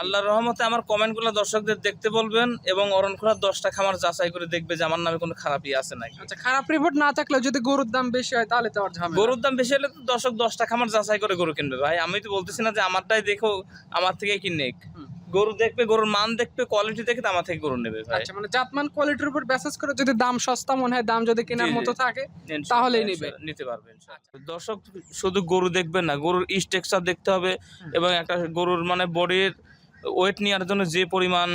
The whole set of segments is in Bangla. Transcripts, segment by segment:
আল্লাহর রহমতে আমার কমেন্টগুলো দর্শকদের দেখতে বলবেন এবং অরণখোলার দশটা খামার যাচাই করে দেখবে যে আমার নামে কোনো খারাপই আছে নাকি। আচ্ছা খারাপ রিপোর্ট না থাকলেও যদি গরুর দাম বেশি হয় তাহলে তো আর ঝামেলা। গরুর দাম বেশি হলে তো দর্শক দশটা খামার যাচাই করে গরু কিনবে। ভাই আমি তো বলতেছি না যে আমারটাই দেখো আমার থেকে কিনে গরু দেখবে গরুর মান দেখবে কোয়ালিটি দেখে তো আমার থেকে গরু নেবে ভাই। আচ্ছা মানে জাতমান কোয়ালিটির উপর বেসেস করে যদি দাম সস্তা মনে হয় দাম যদি কেনার। মতো থাকে তাহলেই নেবে। নিতে পারবে ইনশাআল্লাহ। দর্শক শুধু গরু দেখবেন না গরুর স্ট্রাকচার দেখতে হবে এবং একটা গরুর মানে বডির ওয়েট নেওয়ার জন্য যে পরিমাণ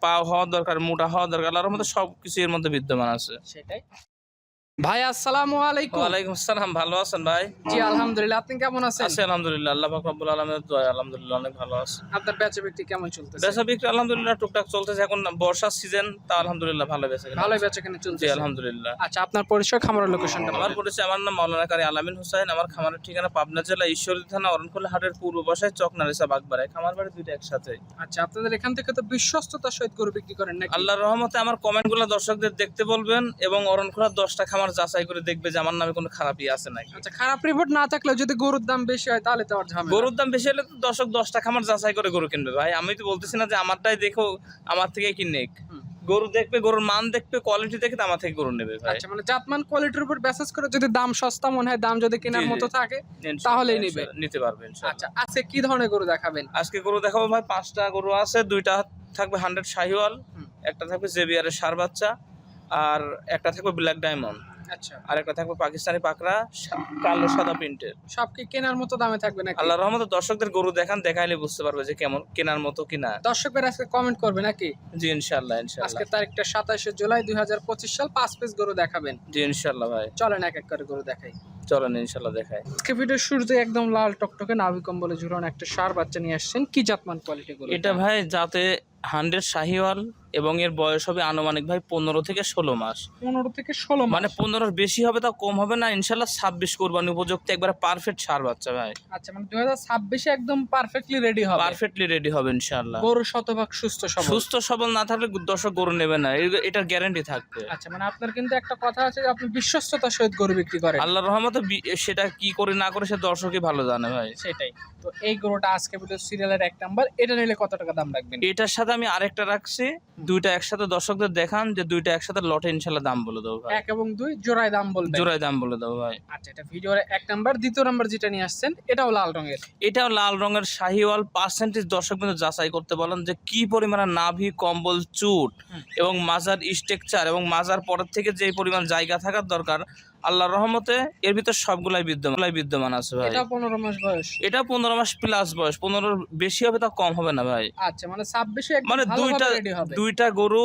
পা হওয়া দরকার, মোটা হওয়া দরকার, আল্লাহর মধ্যে সব কিছু এর মধ্যে বিদ্যমান আছে। সেটাই। ভাই আসসালামু আলাইকুম। ওয়ালাইকুম আসসালাম ভালো আছেন ভাই? জি আলহামদুলিল্লাহ। আপনি কেমন আছেন? আছি আলহামদুলিল্লাহ। আল্লাহ পাক রব্বুল আলামিনের দোয়া আলহামদুলিল্লাহ অনেক ভালো আছে। আপনার বেচা বিক্রি কেমন চলতেছে? বেচা বিক্রি আলহামদুলিল্লাহ টুকটাক চলতেছে। এখন বর্ষার সিজন তা আলহামদুলিল্লাহ ভালো বেচা কিনা। ভালোই বেচা কেনা জি চলছে আলহামদুলিল্লাহ। আচ্ছা আপনার পরিচয় খামারের লোকেশনটা আমার পরিচয় আমার নাম মাওলানা কারি আলামিন হোসেন আমার খামারের ঠিকানা পাবনা জেলা ঈশ্বরী থানা অরণখোলা হাটের পূর্ব বাসায় চকনারিসা বাগবাড়ায়। খামার বাড়ি দুইটা একসাথে। আচ্ছা আপনাদের এখান থেকে তো বিশ্বস্ততার সহিত গরু বিক্রি করেন নাকি? আল্লাহর রহমতে আমার কমেন্টগুলো দর্শকদের দেখতে বলবেন এবং অরণখোলার দশটা খামার যাচাই করে দেখবে যে আমার নামে কোনো খারাপই আছে নাকি আচ্ছা খারাপ রিপোর্ট না থাকলেও যদি গরুর দাম বেশি হয় তাহলে তো আর ঝামেলা গরুর দাম বেশি হলে তো দর্শক দশটা খামার যাচাই করে গরু কিনবে ভাই আমি তো বলতেছি না যে আমারটাই দেখো আমার থেকে কিনে। গরু দেখবে গরুর মান দেখবে কোয়ালিটি দেখে তো আমার থেকে গরু নেবে ভাই আচ্ছা মানে জাতমান কোয়ালিটির উপর বেসেস করে যদি দাম সস্তা মনে হয় দাম যদি কেনার। মতো থাকে তাহলেই নিবে। নিতে পারবেন আচ্ছা আজকে কি ধরনের গরু দেখাবেন আজকে গরু দেখাবো ভাই পাঁচটা গরু আছে দুইটা থাকবে হান্ড্রেড শাহিওয়াল। একটা থাকবে জেবিয়ারের সার বাচ্চা আর একটা থাকবে ব্ল্যাক ডায়মন্ড আচ্ছা। আর একটা থাকবে পাকিস্তানি পাকড়া কালো সাদা প্রিন্টের। সব কি কেনার মতো দামে থাকবে নাকি? আল্লাহ রহমতে দর্শকদের গরু দেখান দেখাইলে বুঝতে পারবে যে কেমন কেনার মতো কিনা দর্শকরা আজকে কমেন্ট করবে নাকি? জি ইনশাল্লাহ ইনশাল্লাহ আজকে তারিখটা সাতাশে জুলাই দুই হাজার পঁচিশ সাল পাঁচ পিস গরু দেখাবেন। জি ইনশাল্লাহ ভাই। চলেন এক এক করে গরু দেখাই। চলেন ইনশাল্লাহ দেখাই। আজকে ভিডিওর শুরুতে একদম লাল টকটকে নাভি কম্বলে ঝুরানো একটা সার বাচ্চা নিয়ে আসছেন। কি জাতমান কোয়ালিটি গরু এটা ভাই যাতে হান্ড্রেড শাহিওয়াল এবং এর বয়স হবে আনুমানিক ভাই পনেরো থেকে ষোলো মাস। পনেরো থেকে ষোলো মানে পনেরোর বেশি হবে তা কম হবে না ইনশাল্লাহ ছাব্বিশ কোরবানি উপযুক্ত একবারে পারফেক্ট সার বাচ্চা ভাই। আচ্ছা মানে দুই হাজার ছাব্বিশে একদম পারফেক্টলি রেডি হবে। পারফেক্টলি রেডি হবে ইনশাল্লাহ। গরু শতভাগ সুস্থ সবল। সুস্থ সবল না থাকলে দর্শক গরু নেবে না এটার গ্যারান্টি থাকবে। আচ্ছা মানে আপনার কিন্তু একটা কথা আছে যে আপনি বিশ্বস্ততার সহিত গরু বিক্রি করেন। আল্লাহর রহমতে সেটা কি করে না করে সে দর্শকই ভালো জানে ভাই। সেটাই। তো এই গরুটা আজকে ভিডিও সিরিয়ালের এক নাম্বার এটা নিলে কত টাকা দাম রাখবেন? এটার সাথে আমি আরেকটা রাখছি। দুইটা একসাথে দর্শকদের দেখান যে দুইটা একসাথে লটে ইনশাল্লাহ দাম বলে দেবো ভাই। এক এবং দুই জোড়ায় দাম বলে জোড়ায় দাম বলে দেবো ভাই। আচ্ছা এটা ভিডিওর এক নাম্বার দ্বিতীয় নাম্বার যেটা নিয়ে আসছেন এটাও লাল রঙের। এটাও লাল রঙের শাহিওয়াল পার্সেন্টেজ দর্শক কিন্তু যাচাই করতে বলেন যে কি পরিমাণে নাভি কম্বল চুট এবং মাজার স্ট্রাকচার এবং মাজার পরের থেকে যে পরিমাণ জায়গা থাকার দরকার আল্লাহর রহমতে এর ভিতর সবগুলাই বিদ্যমান বিদ্যমান আছে ভাই। এটা পনেরো মাস বয়স। এটা পনেরো মাস প্লাস বয়স। পনেরোর বেশি হবে তা কম হবে না ভাই। আচ্ছা মানে ছাব্বিশে মানে দুইটা দুইটা গরু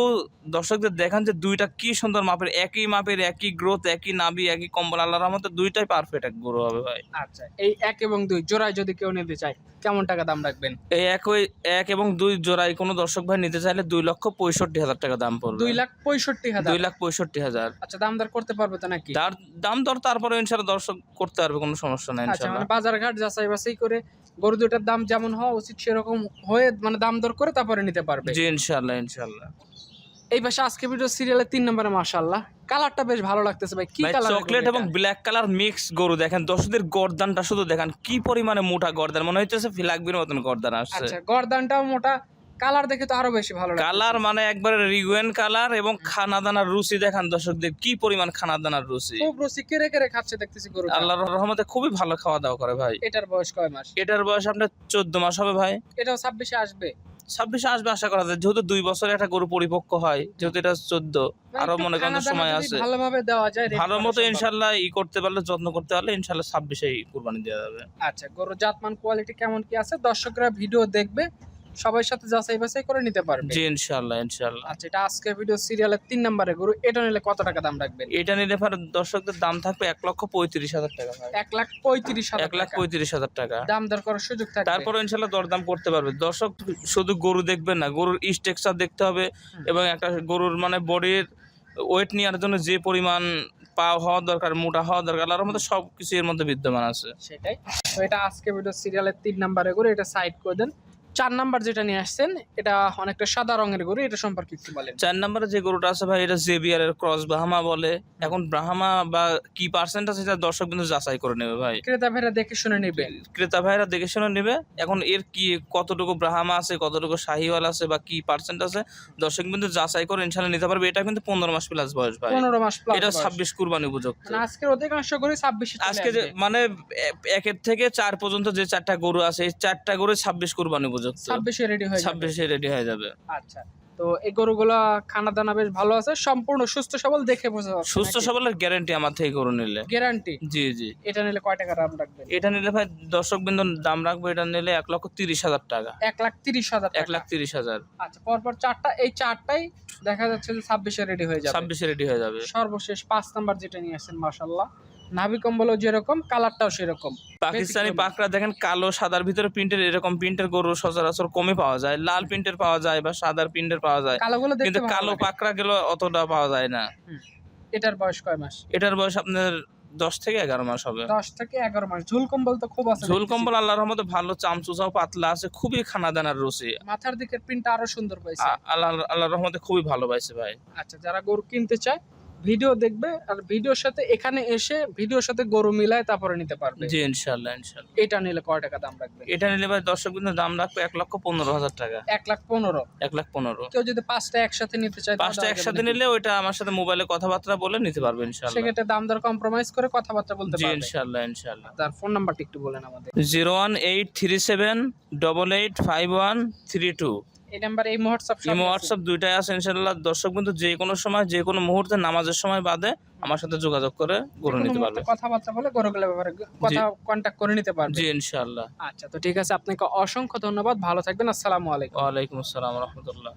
দর্শকদের দেখান যে দুইটা কি সুন্দর মাপের একই মাপের একই গ্রোথ একই নাভি একই কম্বল। আল্লাহর রহমতে দুইটাই পারফেক্ট এক গরু হবে ভাই। আচ্ছা এই এক এবং দুই জোড়ায় যদি কেউ নিতে চায় কেমন টাকা দাম রাখবেন? এই একই এক এবং দুই জোড়ায় কোনো দর্শক ভাই নিতে চাইলে দুই লক্ষ পঁয়ষট্টি হাজার টাকা দাম পড়বে। দুই লাখ পঁয়ষট্টি হাজার। দুই লাখ পঁয়ষট্টি হাজার। আচ্ছা দাম দর করতে পারবে তো নাকি? তার দাম দর তারপরে ইনশাল্লাহ দর্শক করতে পারবে কোনো সমস্যা নাই আচ্ছা মানে বাজার ঘাট যাচাই বাছাই করে গরু দুটার দাম যেমন হওয়া উচিত সেরকম হয়ে মানে দাম দর করে তারপরে নিতে পারবে। জি ইনশাল্লাহ ইনশাল্লাহ এই পাশে আজকে ভিডিও সিরিয়ালের তিন নম্বরে মাশাআল্লাহ। কালারটা বেশ ভালো লাগতেছে ভাই কি ভাই কালার চকলেট এবং ব্ল্যাক কালার মিক্স গরু দেখেন দর্শকদের গর্দানটা শুধু দেখেন কি পরিমাণে মোটা গর্দান মনে হচ্ছে ফিলাকবির মতন গর্দান আসছে। আচ্ছা গরদানটাও মোটা কালার দেখে তো আরও বেশি ভালো কালার মানে একবারে রিগুয়েন কালার এবং খানা দানার রুচি দেখান দর্শকদের কি পরিমাণ খানা দানার রুচি? খুব রুচি কেড়ে কেড়ে খাচ্ছে দেখতেছি গরু আল্লাহর রহমতে খুবই ভালো খাওয়া দাওয়া করে ভাই। এটার বয়স কয় মাস? এটার বয়স আপনার চোদ্দ মাস হবে ভাই। এটাও ছাব্বিশে আসবে? ছাব্বিশে আসবে আশা করা যায় যেহেতু দুই বছরে একটা গরু পরিপক্ক হয় যেহেতু এটা চোদ্দ আরও মনে করেন সময় আছে। ভালোভাবে দেওয়া যায় ভালো মতো ইনশাল্লাহ ই করতে পারলে যত্ন করতে পারলে ইনশাল্লাহ ছাব্বিশেই কুরবানি দেওয়া যাবে। আচ্ছা গরু জাতমান কোয়ালিটি কেমন কি আছে? দর্শকরা ভিডিও দেখবে সবার সাথে যাচাই বাছাই করে নিতে পারবে। জি ইনশাল্লাহ ইনশাল্লাহ আচ্ছা এটা আজকে ভিডিও সিরিয়ালের তিন নম্বরে। গরু এটা নিলে কত টাকা দাম রাখবেন? এটা নিলে পরে দর্শকদের দাম থাকবে এক লক্ষ পঁয়ত্রিশ হাজার টাকা ভাই। এক লাখ পঁয়ত্রিশ হাজার এক লাখ টাকা। পঁয়ত্রিশ হাজার টাকা। দাম দর করার সুযোগ থাকবে। তারপরে ইনশাল্লাহ দরদাম করতে পারবে। দর্শক শুধু গরু দেখবেন না গরুর স্ট্রাকচার দেখতে হবে এবং একটা গরুর মানে বডির ওয়েট নেওয়ার জন্য যে পরিমাণ পা হওয়া দরকার মোটা হওয়া দরকার আল্লাহর মধ্যে সব কিছু এর মধ্যে বিদ্যমান আছে। সেটাই। তো এটা আজকে ভিডিও সিরিয়ালের তিন নম্বরে। গরু এটা সাইড করে দেন। চার নাম্বার যেটা নিয়ে আসছেন এটা অনেকটা সাদা রঙের গরু এটা সম্পর্কে একটু বলেন। চার নম্বরে যে গরুটা আছে ভাই এটা জেবিআর এর ক্রস ব্রাহ্মা বলে। এখন ব্রাহ্মা বা কি পার্সেন্ট আছে সেটা দর্শক কিন্তু যাচাই করে নেবে ভাই। ক্রেতা ভাইরা দেখে শুনে নেবে। ক্রেতা ভাইরা দেখে শুনে নেবে। এখন এর কি কতটুকু ব্রাহ্মা আছে কতটুকু শাহিওয়াল আছে বা কি পার্সেন্ট আছে দর্শক কিন্তু যাচাই করে ইনশাল্লাহ নিতে পারবে। এটা কিন্তু পনেরো মাস প্লাস বয়স ভাই। পনেরো মাস প্লাস এটা ছাব্বিশ কুরবানি উপযুক্ত। মানে আজকের অধিকাংশ গরু ছাব্বিশে আজকে যে মানে একের থেকে চার পর্যন্ত যে চারটা গরু আছে এই চারটা গরু ছাব্বিশ কুরবানি উপযুক্ত ছাব্বিশে রেডি হয়ে যাবে। ছাব্বিশে রেডি হয়ে যাবে। আচ্ছা তো এই গরুগুলা খানা দানা বেশ ভালো আছে সম্পূর্ণ সুস্থ সবল দেখে বোঝা যাচ্ছে সুস্থ সবলের গ্যারান্টি আমার থেকে গরু নিলে। গ্যারান্টি জি জি। এটা নিলে কয় টাকা দাম রাখবেন? এটা নিলে ভাই দর্শক বিন্দু দাম রাখব এটা নিলে এক লক্ষ তিরিশ হাজার টাকা। এক লাখ তিরিশ হাজার এক লাখ তিরিশ হাজার। আচ্ছা পরপর চারটা এই চারটাই দেখা যাচ্ছে যে ছাব্বিশে রেডি হয়ে যাবে। ছাব্বিশে রেডি হয়ে যাবে। সর্বশেষ পাঁচ নাম্বার যেটা নিয়ে আসছেন মাশাল্লাহ নাভি কম্বলও যেরকম কালারটাও সেরকম। পাকিস্তানি। পাকড়া দেখেন কালো সাদার ভিতরে প্রিন্টের এরকম প্রিন্টের গরু সচরাচর কমে পাওয়া যায়। লাল প্রিন্টের পাওয়া যায় বা সাদার প্রিন্টের পাওয়া যায়। কালোগুলো কিন্তু কালো। পাকড়া গুলো অতটা পাওয়া যায় না। এটার বয়স কয় মাস? এটার বয়স আপনার দশ থেকে এগারো মাস হবে। দশ থেকে এগারো মাস। ঝুল কম্বল তো খুব আছে ঝোল দেখতেছি। কম্বল আল্লাহর রহমতে ভালো চামচুচাও পাতলা আছে খুবই খানা দানার রুচি। মাথার দিকের প্রিন্টটা আরও সুন্দর পাইছে। আ- আল্লাহ আল্লাহর রহমতে খুবই ভালো পাইছে ভাই। আচ্ছা যারা গরু কিনতে চায় ভিডিও দেখবে আর ভিডিওর সাথে এখানে এসে ভিডিওর সাথে গরু মিলায় তারপরে নিতে পারবে। জি ইনশাল্লাহ ইনশাল্লাহ এটা নিলে কয় টাকা দাম রাখবে? এটা নিলে ভাই দর্শক বিন্দু দাম রাখবে এক লক্ষ পনেরো হাজার টাকা। এক লাখ পনেরো। এক লাখ পনেরো। কেউ যদি পাঁচটা একসাথে নিতে চায় পাঁচটা একসাথে নিলে ওইটা আমার সাথে মোবাইলে কথাবার্তা বলে নিতে পারবে ইনশাল্লাহ সেক্ষেত্রে দাম দর কম্প্রোমাইজ করে কথাবার্তা বলতে জি পারবে। ইনশাল্লাহ ইনশাল্লাহ তার ফোন নাম্বারটা একটু বলেন আমাদের। Zero one eight three seven double eight five one three two. এই নাম্বার এই হোয়াটসঅ্যাপ ইমো হোয়াটসঅ্যাপ দুইটাই আছে ইনশাআল্লাহ। দর্শক কিন্তু যে কোনো সময় যে কোনো মুহূর্তে নামাজের সময় বাদে আমার সাথে যোগাযোগ করে গরু নিতে পারবে। কথাবার্তা বলে গরুগুলোর ব্যাপারে কথা কন্ট্যাক্ট করে নিতে পারবে। জি ইনশাল্লাহ আচ্ছা তো ঠিক আছে আপনাকে অসংখ্য ধন্যবাদ ভালো থাকবেন আসসালামু আলাইকুম। ওয়ালাইকুম আসসালাম রহমতুল্লাহ।